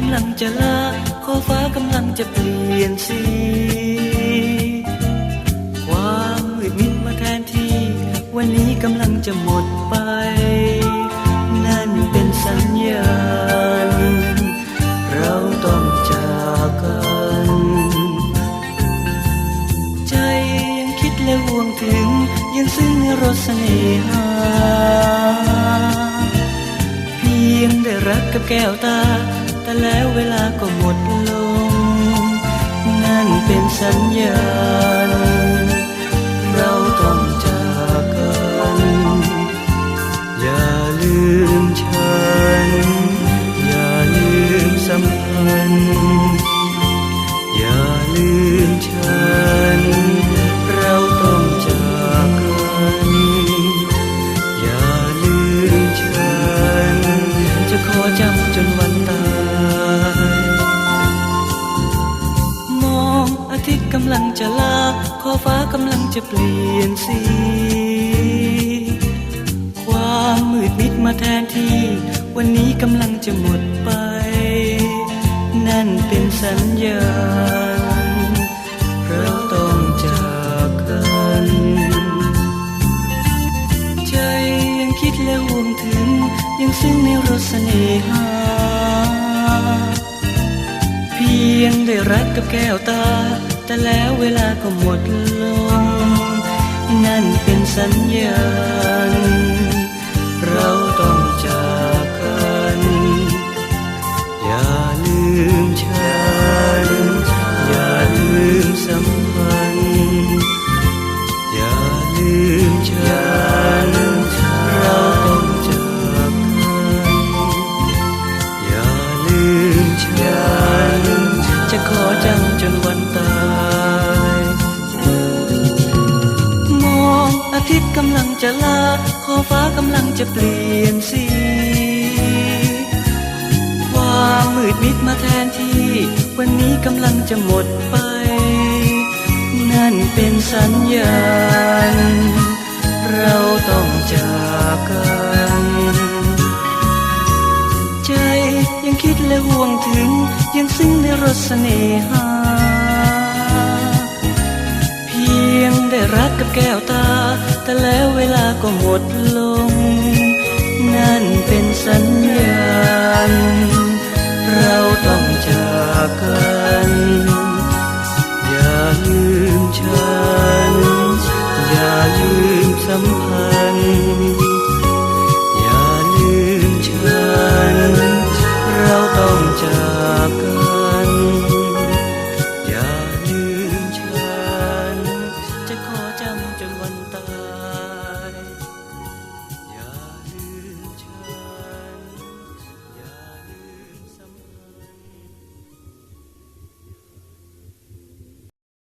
กำลังจะลาขอฟ้ากำลังจะเปลี่ยนสี ความมืดมิดมาแทนที่ วันนี้กำลังจะหมดไป นั่นเป็นสัญญาณ เราต้องจากกัน ใจยังคิดและห่วงถึง ยังซึ้งในรสเสน่หาเพียงได้รักกับแก้วตา แต่แล้วเวลาก็หมดลง นั่นเป็นสัญญาณ เราต้องจากกันอย่า กำลังจะลา ขอฟ้ากำลังจะเปลี่ยนสี ความมืดมิดมาแทนที่ วันนี้กำลังจะหมดไป นั่นเป็นสัญญาณเราต้องจากกัน ใจยังคิดและห่วงถึง ยังซึ้งในรสเสน่หาเพียงได้รักกับแก้วตา แต่แล้วเวลาก็หมดลง นั่นเป็นสัญญาณ เราต้องจากกัน อย่าลืมฉัน อย่าลืมสัมพันธ์อย่าลืมฉัน เราต้องจากกัน อย่าลืมฉัน จะขอจำจนวัน ฟ้ากำลังจะเปลี่ยนสีความมืดมิดมาแทนที่ วันนี้กำลังจะหมดไป นั่นเป็นสัญญาณ เราต้องจากกัน ใจยังคิดและห่วงถึง ยังซึ้งในรสเสน่หา เพียงได้รักกับแก้วตา แต่แล้ว ก็หดลง นั่นเป็นสัญญาณ เราต้องจากกัน อย่าลืมฉัน อย่าลืมสัมพันธ์